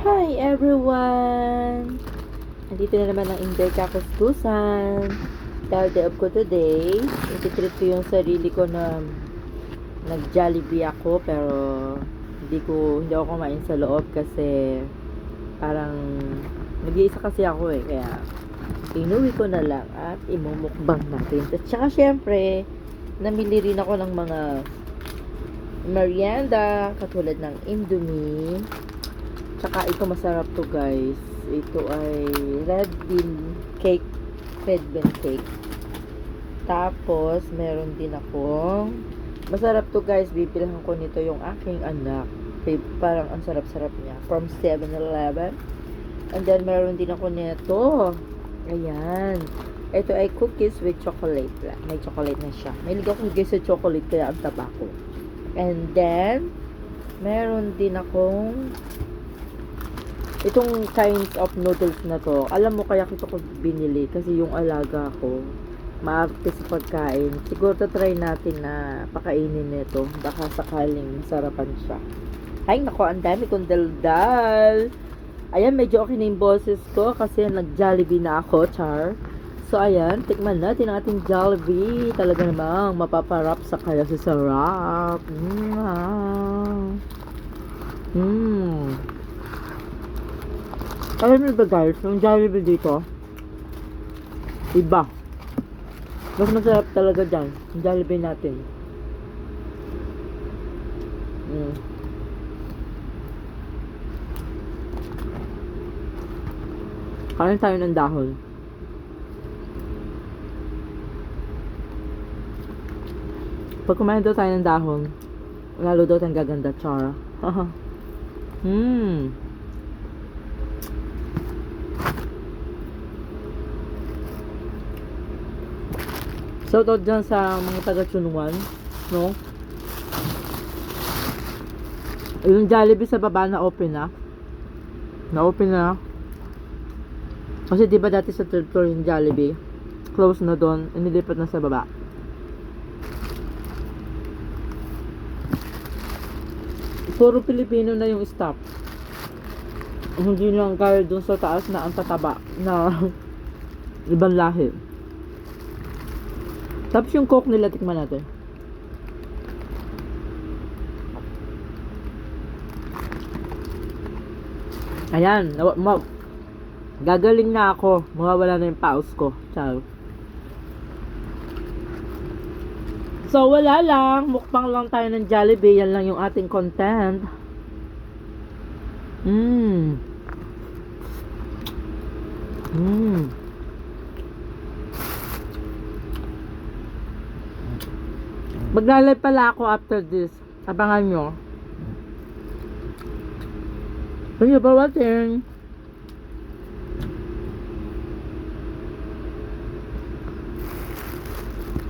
Hi everyone! Andito na naman ang Inday Kakustusan. Dahil day off ko today, ititreat ko yung sarili ko na nag-Jollibee ako pero hindi ko hindi ako kumain sa loob kasi parang nag-iisa kasi ako eh kaya inuwi ko na lang at imumukbang natin. At saka syempre, namili rin ako ng mga merienda katulad ng Indomie Tsaka ito masarap to guys. Ito ay red bean cake, red bean cake. Tapos, meron din akong masarap to guys. Bibilhan ko nito yung aking anak. Parang ang sarap-sarap niya. From 7-Eleven. And then, meron din ako nito. Ayan. Ito ay cookies with chocolate. May chocolate na siya. May ligaw ko guys sa chocolate kaya ang taba ko. And then, meron din akong itong kinds of noodles na to, alam mo kaya kita ko binili kasi yung alaga ko maarte sa pagkain. Siguro try natin na pakainin nito. Baka sakaling sarapan siya. Ay, nako, ang dami kong daldal. Ayan, medyo okay na yung boses ko kasi nag-Jollibee na ako, char. So, ayan, tikman natin ang ating Jollibee. Talaga namang mapaparap sa kaya sa sarap. Mm. ah. Mm. Alam niyo ba guys, yung Jollibee dito, iba. Mas masarap talaga dyan, yung Jollibee natin. Mm. Kain tayo ng dahon. Pag kumain daw tayo ng dahon, lalo daw tayong gaganda, char. Hmm. Shoutout dyan sa mga taga Chunwan, no? Yung Jollibee sa baba na open na. Na open na. Kasi di ba dati sa third floor yung Jollibee, close na doon, inilipat na sa baba. Puro Pilipino na yung staff. Hindi lang kaya doon sa taas na ang tataba na ibang lahi. Tapos yung coke nila, tikman natin. Ayan, ma- gagaling na ako. Mawawala na yung pause ko. Ciao. So, wala lang. Mukbang lang tayo ng Jollibee. Yan lang yung ating content. Mmm. Mmm. Maglalay pala ako after this. Abangan nyo. Thank you for watching.